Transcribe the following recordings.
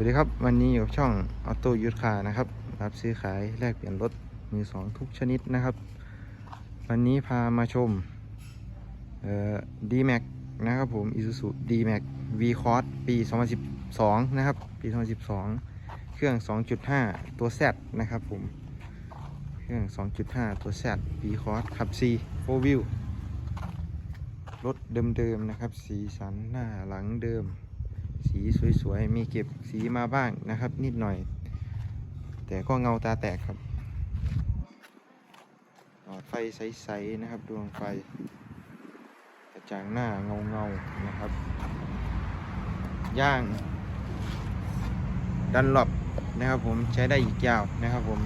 วัสดีครับ วันนี้อยู่กับช่องออโต้ยุทธคานะครับรับซื้อขายแลกเปลี่ยนรถมือสองทุกชนิดนะครับ วันนี้พามาชมเอ่อ D-Max นะครับผม Isuzu D-Max V Cross ปี 2012 นะครับ ปี 2012 เครื่อง 2.5 ตัว Z นะครับผม เครื่อง 2.5 ตัว Z V Cross ขับ C 4 Wheel รถเดิมๆนะครับ สีสันหน้าหลังเดิม สีสวยๆ มีเก็บสีมาบ้างนะครับ นิดหน่อย แต่ก็เงาตาแตกครับหลอดไฟใสๆนะครับ ดวงไฟกระจ่างหน้าเงาๆนะครับ ย่างดันหลบนะครับผมใช้ได้อีกยาวนะครับผม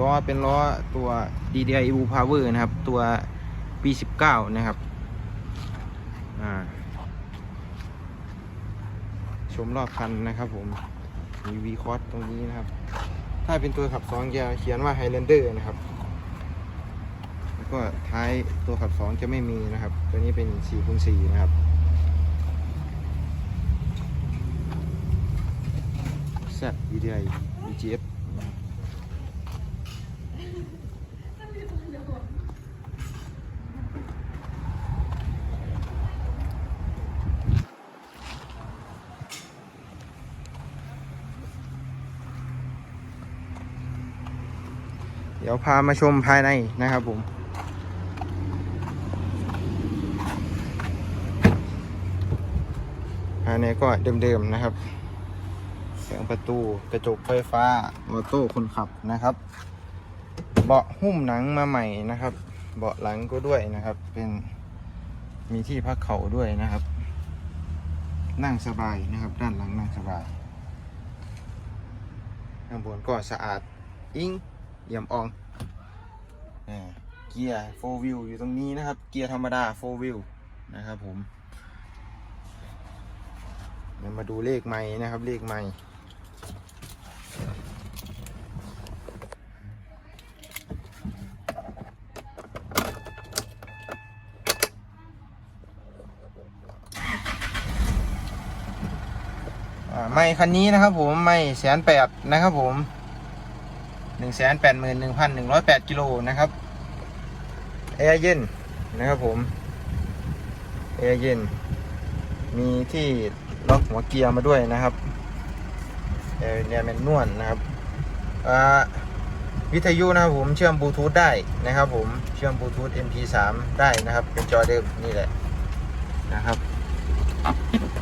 ล้อเป็นล้อตัว DDI Evo Power นะครับ ตัวปี19 นะครับ อ่า ชมรอบคันนะครับผม มีวีคอสตรงนี้นะครับ ถ้าเป็นตัวขับสองจะเขียนว่าไฮแลนเดอร์นะครับ แล้วก็ท้ายตัวขับสองจะไม่มีนะครับ ตัวนี้เป็น4คูณ4นะครับ Z VDI VGF นะครับ เดี๋ยวพามาชมภายในนะครับผม ภายในก็เดิมๆนะครับเสียงประตูกระจกไฟฟ้าออโต้คนขับนะครับ เบาะหุ้มหนังมาใหม่นะครับ เบาะหลังก็ด้วยนะครับ เป็นมีที่พักเข่าด้วยนะครับ นั่งสบายนะครับ ด้านหลังนั่งสบายข้างบนก็สะอาดอิง เยี่ยมอองเกียร์โฟวิวอยู่ตรงนี้นะครับ เกียร์ธรรมดาโฟวิวนะครับผมเดี๋ยวมาดูเลขไม้นะครับ เลขไม้อ่ไม่คันนี้นะครับผมไม่แสนแปดนะครับผม หนึ่งแสนแปดหมื่นหนึ่งพันหนึ่งร้อยแปดกิโลนะครับแอร์เย็นนะครับผมแอร์เย็น มีที่ล็อกหัวเกียร์มาด้วยนะครับแอร์เนี่ยเป็นนวลนะครับวิทยุนะครับผมเชื่อมบลูทูธได้นะครับผมเชื่อมบลูทูธ MP3 ได้นะครับ เป็นจอเดิมนี่แหละนะครับ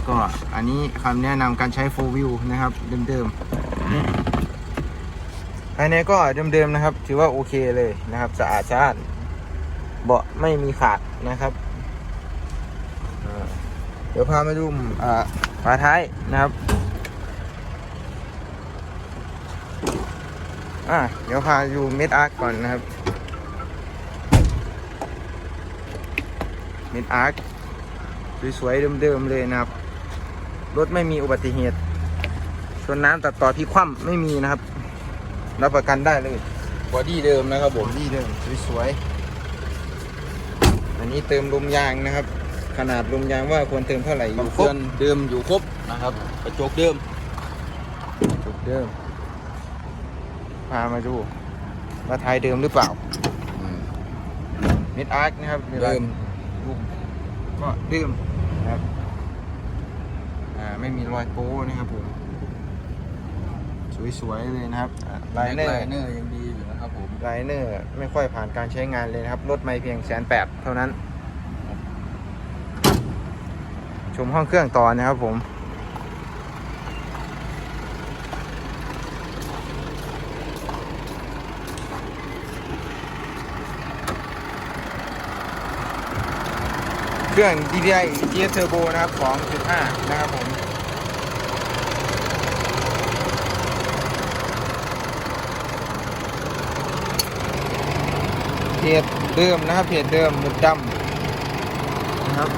ก็อันนี้คำแนะนำการใช้4 view นะครับเดิมๆ ภายในก็เดิมๆนะครับ ถือว่าโอเคเลยนะครับ สะอาดสะอาดเบาะไม่มีขาดนะครับเดี๋ยวพามาดูฝาท้ายนะครับอ่าเดี๋ยวพาดูเม็ดอาร์กก่อนนะครับ เม็ดอาร์กสวยๆเดิมๆเลยนะครับ รถไม่มีอุบัติเหตุชนน้ำตัดต่อที่คว่ำไม่มีนะครับ รับประกันได้เลยบอดี้เดิมนะครับผมนี่เดิมสวยๆอันนี้เติมลมยางนะครับ ขนาดลมยางว่าควรเติมเท่าไหร่อบัยู่งครเฟืบอนเดิมอยู่ครบนะครับกระจกเดิมจุดเดิมพามาดูว่าท้ายเดิมหรือเปล่ามิดอาร์คนะครับเดิมรูปก็เดิมนะครับ อ่า ไม่มีรอยโป้นะครับผม สวยๆเลยนะครับอ่าไลเนอร์ไลเนอร์ยังดีอยู่นะครับผมไลเนอร์ไม่ค่อยผ่านการใช้งานเลยนะครับ รถไม่เพียงแสนแปดเท่านั้น ชมห้องเครื่องต่อนะครับผมเครื่อง DPI GS Turbo นะครับ 2.5 นะครับผม เพจเดิมนะครับเพจเดิมมึกดำนะครับ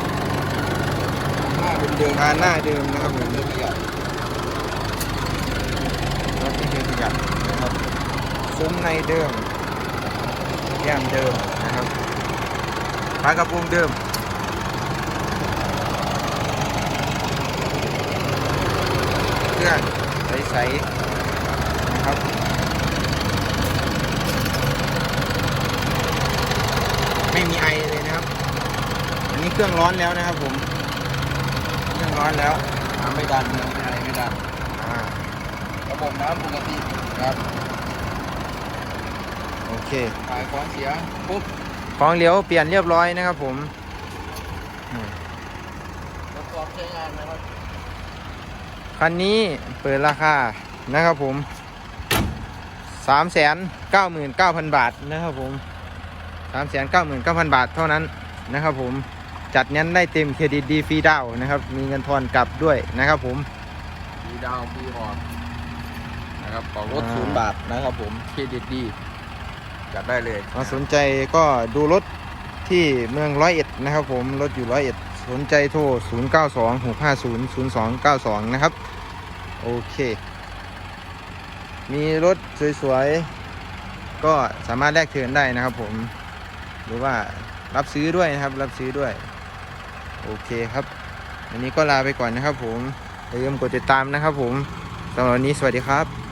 หน้าเดิมงาหน้าเดิมนะครับผมเดิมใหญ่รถที่เคยขยับนะครับซุ้มในเดิมแก้มเดิมนะครับฝากระโปรงเดิมเครื่องใสๆนะครับ ไม่มีไอเลยนะครับอันนี้เครื่องร้อนแล้วนะครับผม เครื่องร้อนแล้วน้ำไม่ดันนะไม่อะไรไม่ดันอ่าระบบน้ำปกติครับโอเคขายของเสียปุ๊บของเหลียวเปลี่ยนเรียบร้อยนะครับผมอืมทดสอบใช้งานนะครับคันนี้เปิดราคานะครับผมสามแสนเก้าหมื่นเก้าพันบาทนะครับผม สามแสนเก้าหมื่นเก้าพันบาทเท่านั้นนะครับผมจัดงั้นได้เต็มเครดิตดีฟรีดาวน์นะครับ มีเงินทอนกลับด้วยนะครับผมปีดาวปีออกนะครับออกรถอ่าศูนย์บาทนะครับผมเครดิตดีจัดได้เลยมาสนใจก็ดูรถที่เมืองร้อยเอ็ดนะครับผมรถอยู่ร้อยเอ็ดสนใจโทร 0 9 2 6 5 0 0 2 9 2 นะครับ โอเค มีรถสวยๆ ก็สามารถแลกเทิร์นได้นะครับผม หรือว่ารับซื้อด้วยนะครับ รับซื้อด้วย โอเคครับวันนี้ก็ลาไปก่อนนะครับผมอย่าลืมกดติดตามนะครับผมสำหรับวันนี้สวัสดีครับ